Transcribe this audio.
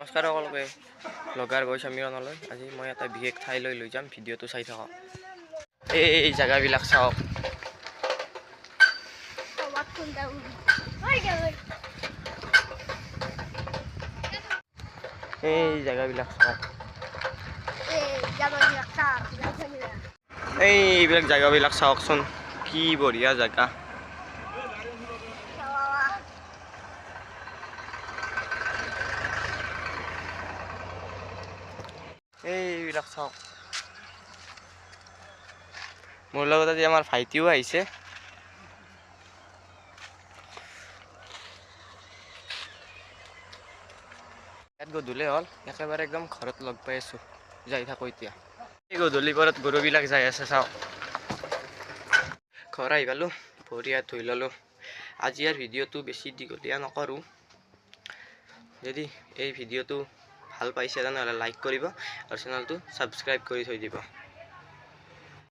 নমস্কাৰ সকলোকে। ব্লগাৰ গৈ সমীৰণলৈ আজি মই এটা বিশেষ ঠাইলৈ লৈ যাম ভিডিঅ'টো চাই থাকক। এই জেগাবিলাক চাওক। এই জেগাবিলাক চাওক। এইবিলাক জেগাবিলাক চাওকচোন। কি বঢ়িয়া জেগা। এইবিলাক চাওক মোৰ লগত আজি আমাৰ ভাইটিও আহিছে। ইয়াত গধূলি হ'ল একেবাৰে একদম ঘৰত লগ পাই আছোঁ। যাই থাকোঁ এতিয়া। এই গধূলি পৰত গৰুবিলাক যাই আছে চাওক ঘৰ আহি পালোঁ ভৰি হাত ধুই ল'লোঁ। আজি ইয়াৰ ভিডিঅ'টো বেছি দীঘলীয়া নকৰোঁ। যদি এই ভিডিঅ'টো ভাল পাইছে তেনেহ'লে লাইক কৰিব আৰু চেনেলটো ছাবস্ক্ৰাইব কৰি থৈ দিব।